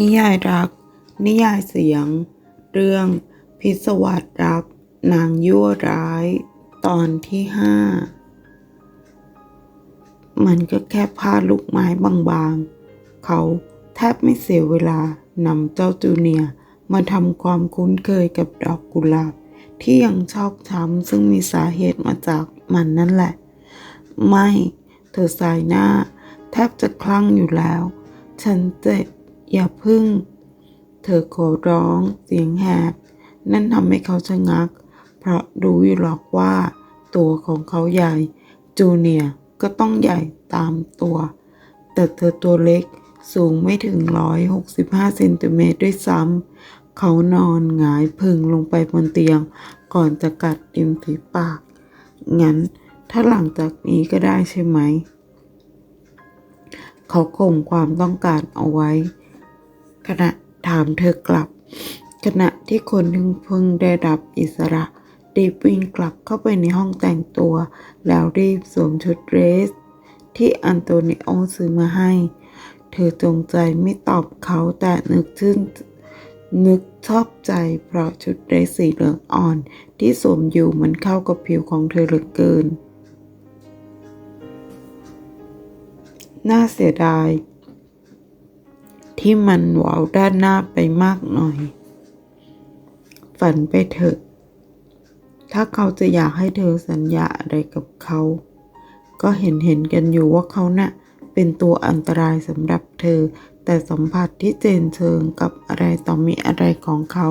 นิยายรัก นิยายเสียง เรื่อง พิศวาสรัก นางยั่วร้าย ตอนที่ห้ามันก็แค่ผ้าลูกไม้บางๆ เขาแทบไม่เสียเวลานำเจ้าจูเนียมาทำความคุ้นเคยกับดอกกุหลาบ ที่ยังชอกช้ำซึ่งมีสาเหตุมาจากมันนั่นแหละ ไม่ เธอสายหน้า แทบจะคลั่งอยู่แล้ว ฉันเจ็บ อย่าพึ่ง เธอขอร้องเสียงแหบ นั่นทำให้เขาชะงัก เพราะรู้อยู่หรอกว่า ตัวของเขาใหญ่ จูเนียก็ต้องใหญ่ตามตัว แต่เธอตัวเล็กสูงไม่ถึง 165 เซนติเมตรด้วยซ้ำ เขานอนหงายพึงลงไปบนเตียง ก่อนจะกัดริมฝีปาก งั้นถ้าหลังจากนี้ก็ได้ใช่ไหม เขาข่มความต้องการเอาไว้ ขณะถามเธอกลับ ขณะที่คนทึงเพิ่งได้รับอิสระรีบวิ่งกลับเข้าไปในห้องแต่งตัว แล้วรีบสวมชุดเดรส ที่อันโตนิโอซื้อมาให้ เธอจงใจไม่ตอบเขาแต่นึกชื่นนึกชอบใจเพราะชุดเดรสสีเหลืองอ่อน ที่สวมอยู่มันเข้ากับผิวของเธอเหลือเกิน น่าเสียดาย ที่มันหวาวด้านหน้าไปมากหน่อย ฝันไปเถอะ ถ้าเขาจะอยากให้เธอสัญญาอะไรกับเขา ก็เห็นเห็นกันอยู่ว่าเขาน่ะเป็นตัวอันตรายสำหรับเธอ แต่สัมผัสที่เจนเชิงกับอะไรต่อมีอะไรของเขา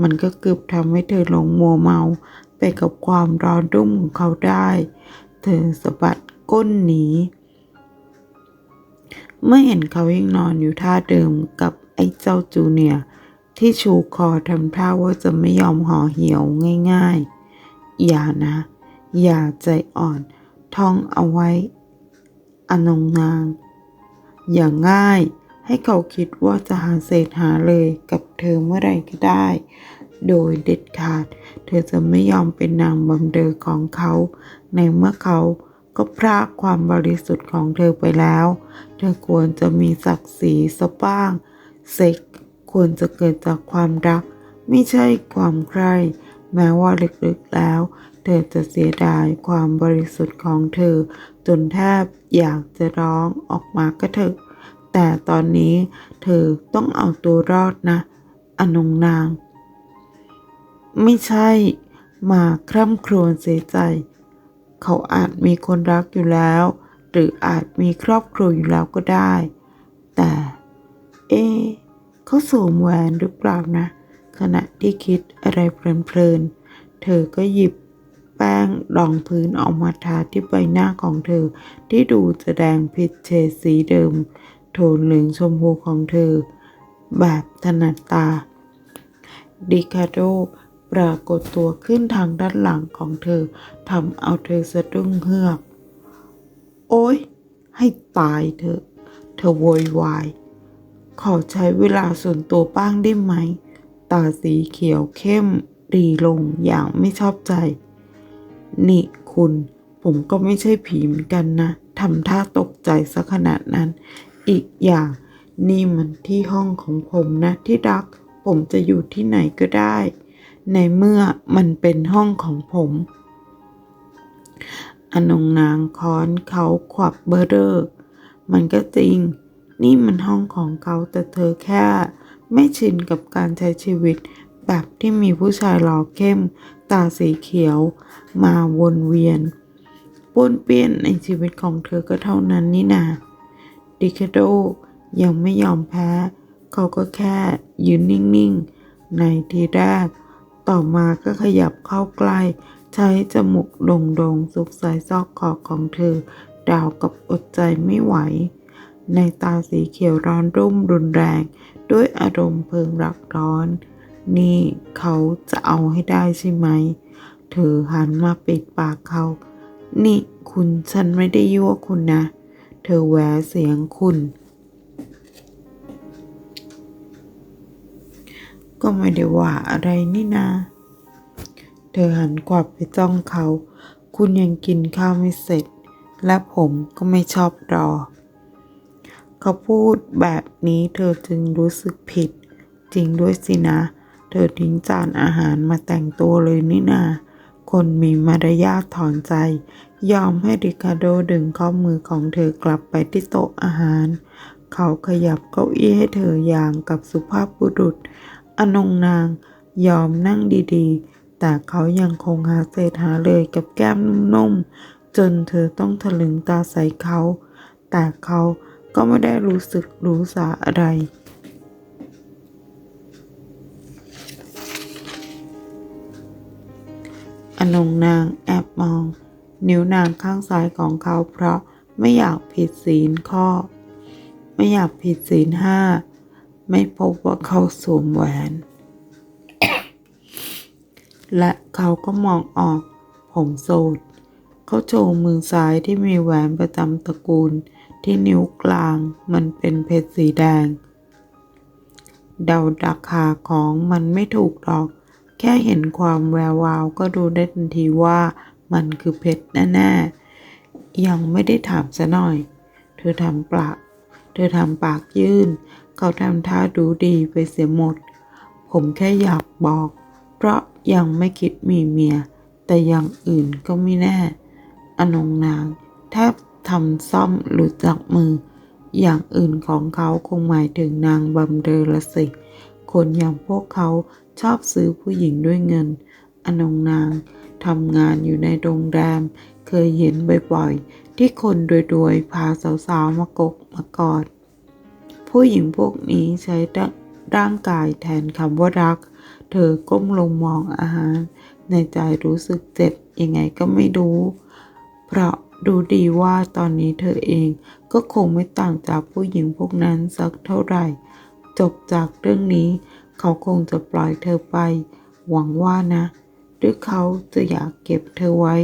มันก็เกือบทำให้เธอหลงมัวเมาไปกับความร้อนรุ่มของเขาได้ เธอสะบัดก้นหนี เมื่อเห็นเขายังนอนอยู่ท่าเดิมกับไอ้เจ้าจูเนียที่ชูคอทำท่าว่าจะไม่ยอมห่อเหี่ยวง่ายๆ อย่านะ อย่าใจอ่อน ท่องเอาไว้ อนงนาง อย่างง่ายให้เขาคิดว่าจะหาเศษหาเลยกับเธอเมื่อไรก็ได้ โดยเด็ดขาด เธอจะไม่ยอมเป็นนางบำเดอของเขา ในเมื่อเขาก็พรากความบริสุทธิ์ของเธอไปแล้ว เธอควรจะมีศักดิ์ศรีสะบ้าง เซ็กควรจะเกิดจากความรัก ไม่ใช่ความใคร่แม้ว่าลึกๆแล้ว เธอจะเสียดายความบริสุทธิ์ของเธอ จนแทบอยากจะร้องออกมาก็เถอะ แต่ตอนนี้เธอต้องเอาตัวรอดนะ อนงนาง ไม่ใช่มาคร่ำครวญเสียใจ เขาอาจมีคนรักอยู่แล้ว หรืออาจมีครอบครัวอยู่แล้วก็ได้ แต่ เอ๊เขาสวมแหวนหรือเปล่านะ ขณะที่คิดอะไรเพลินๆ เธอก็หยิบแป้งรองพื้นออกมาทาที่ใบหน้าของเธอ ที่ดูจะแดงผิดเฉดสีเดิม โทนเหลืองชมพูของเธอ แบบถนัดตา ดิคาโดปรากฏตัวขึ้นทางด้านหลังของเธอทำเอาเธอสะดุ้งเฮือก โอ๊ยให้ตายเถอะ เธอโวยวาย ขอใช้เวลาส่วนตัวบ้างได้ไหม ตาสีเขียวเข้มรีลงอย่างไม่ชอบใจ นี่คุณ ผมก็ไม่ใช่ผีเหมือนกันนะทำท่าตกใจซะขนาดนั้น อีกอย่างนี่มันที่ห้องของผมนะที่รัก ผมจะอยู่ที่ไหนก็ได้ ในเมื่อมันเป็นห้องของผม อนงนางค้อนเขาขวับเบอร์เรอร์มันก็จริง นี่มันห้องของเขาแต่เธอแค่ ไม่ชินกับการใช้ชีวิต แบบที่มีผู้ชายหล่อเข้ม ตาสีเขียว มาวนเวียนป้วนเปี้ยนในชีวิตของเธอก็เท่านั้นนี่นาดิคาโดยังไม่ยอมแพ้ เขาก็แค่ยืนนิ่ง ๆ ในทีแรก ต่อมาก็ขยับเข้าใกล้ ใช้จมูกโด่งๆซุกใส่ซอกคอของเธอดาวกับอดใจไม่ไหว ในตาสีเขียวร้อนรุ่มรุนแรง ด้วยอารมณ์เพลิงรักร้อน นี่เขาจะเอาให้ได้ใช่ไหม เธอหันมาปิดปากเขา นี่คุณฉันไม่ได้ยั่วคุณนะ เธอแหวเสียงคุณก็ไม่ได้ว่าอะไรนี่นา เธอหันกวับไปจ้องเขา คุณยังกินข้าวไม่เสร็จ และผมก็ไม่ชอบรอ เขาพูดแบบนี้เธอจึงรู้สึกผิด จริงด้วยสินะ เธอทิ้งจานอาหารมาแต่งตัวเลยนี่นาคนมีมารยาทถอนใจ ยอมให้ริคาโดดึงข้อมือของเธอกลับไปที่โต๊ะอาหาร เขาขยับเก้าอี้ให้เธออย่างกับสุภาพบุรุษ อนงนางยอมนั่งดีๆ แต่เขายังคงหาเศษหาเลยกับแก้มนุ่มๆ จนเธอต้องถลึงตาใส่เขา แต่เขาก็ไม่ได้รู้สึกรู้สาอะไร อนงนางแอบมอง นิ้วนางข้างซ้ายของเขาเพราะไม่อยากผิดศีลข้อ ไม่อยากผิดศีลห้า ไม่พบว่าเขาสวมแหวน และเขาก็มองออก ผมโสด เขาโชว์มือซ้ายที่มีแหวนประจำตระกูล ที่นิ้วกลางมันเป็นเพชรสีแดง เดาราคาของมันไม่ถูกหรอก แค่เห็นความแวววาวก็ดูได้ทันทีว่ามันคือเพชรแน่ๆ ยังไม่ได้ถามซะหน่อย เธอทำปาก เธอทำปากยื่น เขาทำท่าดูดีไปเสียหมด ผมแค่อยากบอก เพราะ ยังไม่คิดมีเมีย แต่อย่างอื่นก็ไม่แน่ อนงนางแทบทำซ่อมหลุดจากมือ อย่างอื่นของเขาคงหมายถึงนางบำเรอละสิ คนอย่างพวกเขาชอบซื้อผู้หญิงด้วยเงิน อนงนางทำงานอยู่ในโรงแรม เคยเห็นบ่อยๆ ที่คนรวยๆ พาสาวๆ มากกมากอด ผู้หญิงพวกนี้ใช้ร่างกายแทนคำว่ารัก เธอก้มลงมองอาหาร ในใจรู้สึกเจ็บยังไงก็ไม่รู้ เพราะดูดีว่าตอนนี้เธอเองก็คงไม่ต่างจากผู้หญิงพวกนั้นสักเท่าไหร่ จบจากเรื่องนี้ เขาคงจะปล่อยเธอไป หวังว่านะหรือเขาจะอยากเก็บเธอไว้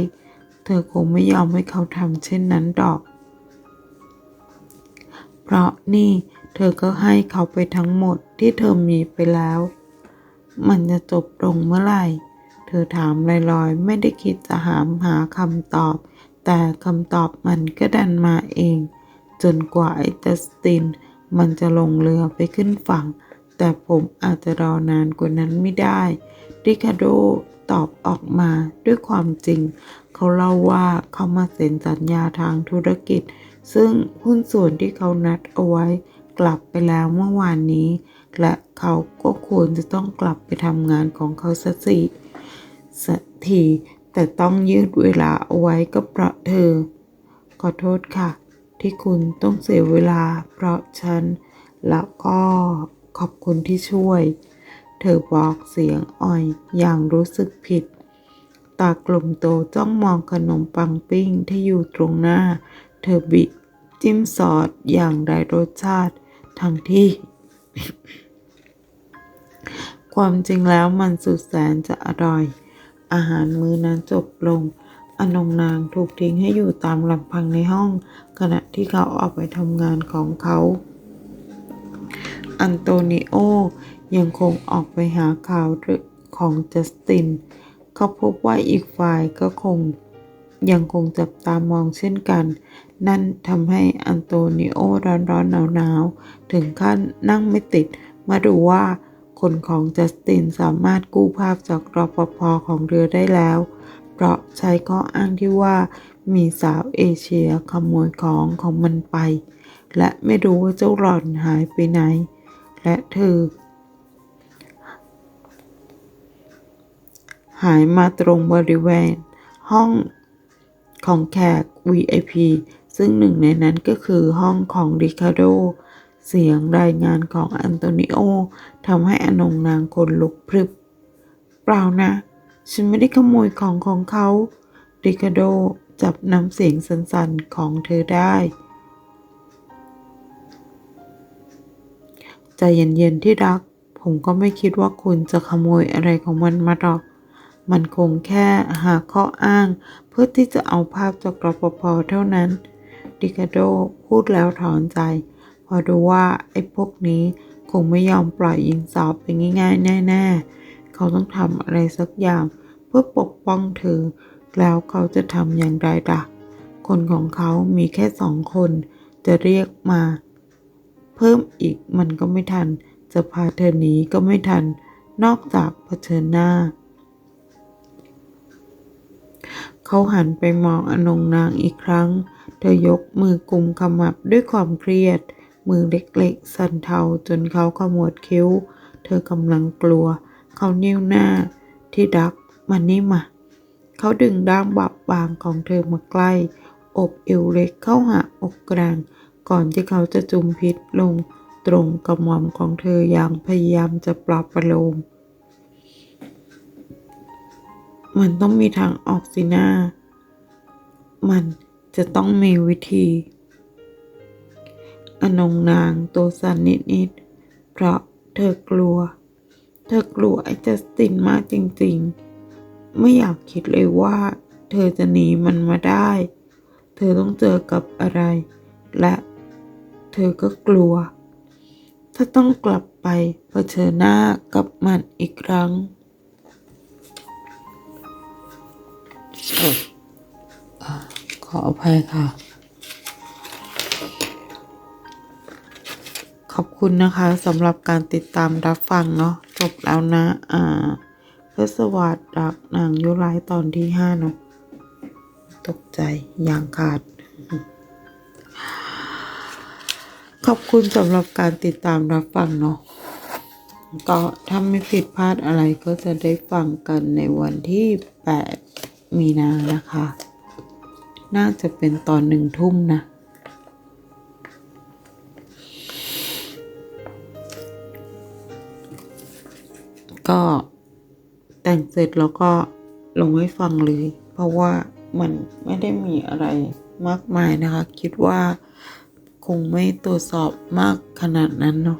เธอคงไม่ยอมให้เขาทำเช่นนั้นดอก เพราะนี่เธอก็ให้เขาไปทั้งหมดที่เธอมีไปแล้ว มันจะจบลงเมื่อไหร่ เธอถามลอยๆ ไม่ได้คิดจะหามหาคำตอบ แต่คำตอบมันก็ดันมาเอง จนกว่าไอ้จัสติน มันจะลงเรือไปขึ้นฝั่ง แต่ผมอาจจะรอนานกว่านั้นไม่ได้ ริคาโดตอบออกมาด้วยความจริง เขาเล่าว่าเขามาเซ็นสัญญาทางธุรกิจ ซึ่งหุ้นส่วนที่เขานัดเอาไว้ กลับไปแล้วเมื่อวานนี้ และเขาก็ควรจะต้องกลับไปทำงานของเขาสักสิสักทีแต่ต้องยืดเวลาเอาไว้ก็เพราะเธอ ขอโทษค่ะ ที่คุณต้องเสียเวลาเพราะฉัน แล้วก็ขอบคุณที่ช่วย เธอบอกเสียงอ่อยอย่างรู้สึกผิด ตากลมโตจ้องมองขนมปังปิ้งที่อยู่ตรงหน้า เธอบิจิ้มซอสอย่างไรรสชาติ ทั้งที่ ความจริงแล้วมันสุดแสนจะอร่อย อาหารมื้อนั้นจบลง อนงนางถูกทิ้งให้อยู่ตามลำพังในห้อง ขณะที่เขาออกไปทำงานของเขา อันโตนิโอยังคงออกไปหาข่าวของจัสติน เขาพบว่าอีกฝ่ายก็คงยังคงจับตามองเช่นกัน นั่นทำให้อันโตนิโอร้อนร้อนหนาวหนาวๆ ถึงขั้นนั่งไม่ติด มาดูว่า คนของจัสตินสามารถกู้ภาพจากรอปภของเรือได้แล้ว เพราะใช้ข้ออ้างที่ว่ามีสาวเอเชียขโมยของของมันไป และไม่รู้ว่าเจ้าหล่อนหายไปไหน และเธอ หายมาตรงบริเวณ ห้องของแขก VIP ซึ่งหนึ่งในนั้นก็คือห้องของริคาโด เสียงรายงานของอันโตนิโอทำให้อนงนางคนลุกพรึบ เปล่านะ ฉันไม่ได้ขโมยของของเขา ริคาโดจับน้ำเสียงสั่นๆของเธอได้ใจเย็นๆที่รัก ผมก็ไม่คิดว่าคุณจะขโมยอะไรของมันมาหรอก มันคงแค่หาข้ออ้าง เพื่อที่จะเอาภาพจากรปภเท่านั้น ดิคาโดพูดแล้วถอนใจ พอดูว่าไอ้พวกนี้คงไม่ยอมปล่อยหญิงสาวไปง่ายๆ แน่ๆ เขาต้องทำอะไรสักอย่าง เพื่อปกป้องเธอ แล้วเขาจะทำอย่างไรล่ะ คนของเขามีแค่สองคน จะเรียกมา เพิ่มอีกมันก็ไม่ทัน จะพาเธอหนีก็ไม่ทัน นอกจากเผชิญหน้า เขาหันไปมองอนงนางอีกครั้ง เธอยกมือกุมขมับด้วยความเครียด มือเล็กๆ สั่นเทาจนเขาขมวดคิ้ว เธอกำลังกลัว เขานิ้วหน้า ที่ดักมันนี่มา เขาดึงด้ามบับบางของเธอมาใกล้ อบเอวเล็กเข้าหาอกกลาง ก่อนที่เขาจะจุมพิษลงตรงกระหม่อมของเธออย่างพยายามจะปลอบประโลม มันต้องมีทางออกสินะมัน จะต้องมีวิธี อนงนางตัวสั่นนิดๆ เพราะเธอกลัว เธอกลัวไอ้จัสตินมากจริงๆ ไม่อยากคิดเลยว่า เธอจะหนีมันมาได้ เธอต้องเจอกับอะไร และเธอก็กลัว ถ้าต้องกลับไปเผชิญหน้ากับมันอีกครั้ง ขออภัยค่ะ ขอบคุณนะคะสำหรับการติดตามรับฟังเนาะจบแล้วนะ อ่าเพื่อสวัสดรักนางยุไรตอนที่ห้าเนาะตกใจอย่างขาด ขอบคุณสำหรับการติดตามรับฟังเนาะก็ถ้าไม่ผิดพลาดอะไรก็จะได้ฟังกันในวันที่ 8 มีนานะคะ น่าจะเป็นตอนหนึ่งทุ่มนะ ก็แต่งเสร็จแล้วก็ลงให้ฟังเลย เพราะว่ามันไม่ได้มีอะไรมากมายนะคะ คิดว่าคงไม่ตรวจสอบมากขนาดนั้นเนาะ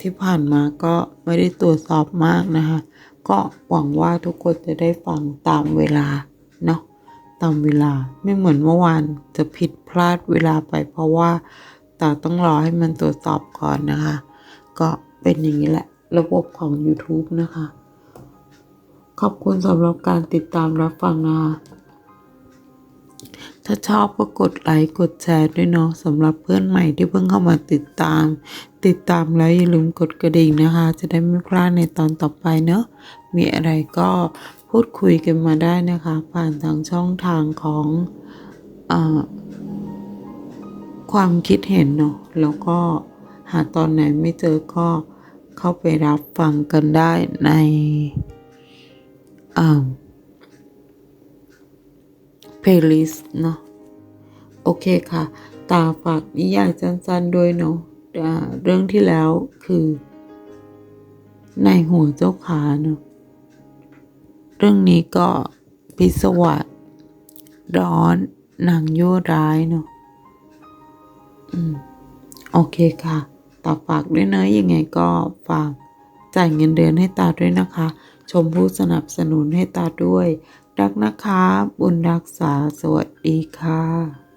ที่ผ่านมาก็ไม่ได้ตรวจสอบมากนะคะ ก็หวังว่าทุกคนจะได้ฟังตามเวลาเนาะ ตามเวลาไม่เหมือนเมื่อวานจะผิดพลาดเวลาไป เพราะว่าตาต้องรอให้มันตรวจสอบก่อนนะคะ ก็เป็นอย่างนี้แหละ ระบบของ YouTube นะคะ ขอบคุณสำหรับการติดตามรับฟังนะคะถ้าชอบก็กดไลค์กดแชร์ด้วยเนาะสำหรับเพื่อนใหม่ที่เพิ่งเข้ามาติดตาม ติดตามแล้วอย่าลืมกดกระดิ่งนะคะ จะได้ไม่พลาดในตอนต่อไปเนาะมีอะไรก็ พูดคุยกันมาได้นะคะ ผ่านทางช่องทางของอความคิดเห็นเนาะแล้วก็หาตอนไหนไม่เจอก็เข้าไปรับฟังกันได้ในอ่า playlist เนาะโอเคค่ะ ตาฝากนิยายสั้นๆด้วยเนาะเรื่องที่แล้วคือ ในหัวเจ้าขาเนาะ เรื่องนี้ก็พิศวาสร้อน หนังยั่วร้ายเนาะอืม โอเคค่ะตาฝากด้วยเนะยังไงก็ฝากจ่ายเงินเดือนให้ตาด้วยนะคะ ชมผู้สนับสนุนให้ตาด้วย รักนะคะ บุญรักษาสวัสดีค่ะ